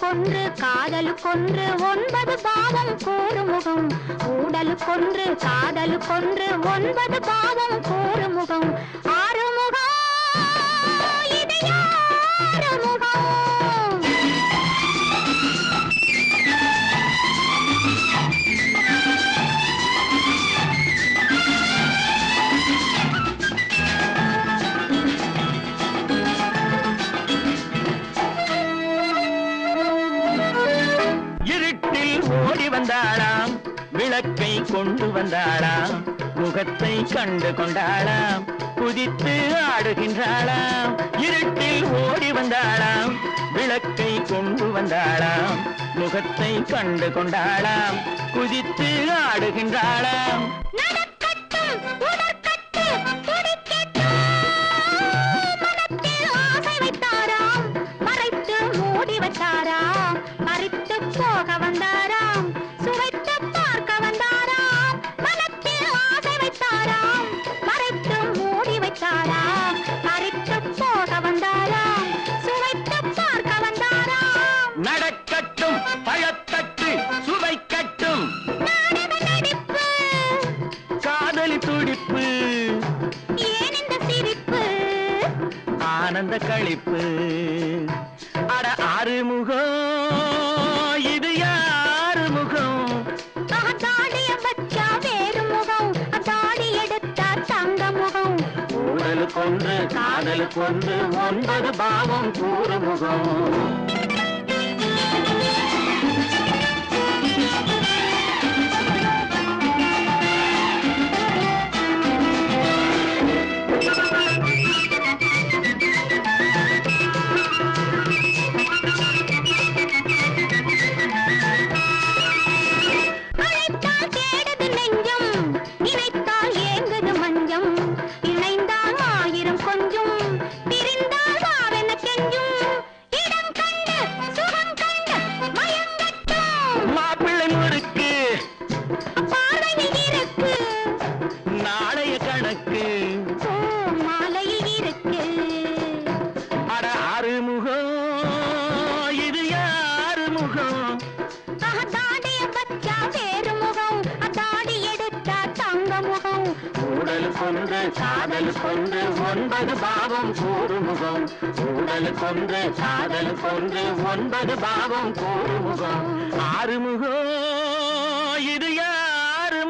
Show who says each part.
Speaker 1: கொன்று காதலு கொன்று ஒன்பது பாவம் கூறுமுகம். ஊடலு கொன்று காதலு கொன்று ஒன்பது பாவம் கூறுமுகம். ஆறுமுகம் இது
Speaker 2: யாருமுகம் விளக்கை கொண்டு வந்தாளாம். முகத்தை கண்டு கொண்டாளாம். குதித்து ஆடுகின்றாளாம். இருட்டில் ஓடி வந்தாளாம். விளக்கை கொண்டு வந்தாளாம். முகத்தை கண்டு கொண்டாளாம். குதித்து ஆடுகின்றாளாம். ஆனந்த களிப்பு. அட ஆறுமுகம் இது யாரு முகம்
Speaker 1: முகம் முகம்
Speaker 2: ஊழலுக்கொன்று காதலுக்கொன்று ஒன்பது பாவம் கூறு முகம்
Speaker 1: Yeah.
Speaker 2: ஊழலுக்கொன்று காதலுக்கொன்று ஒன்பது பாவம் கூறுமுகம். ஊடல் முகம் காதல் காதலுக்கொன்று ஒன்பது பாவம் கூறுமுகம். ஆறுமுகம் இது யாரு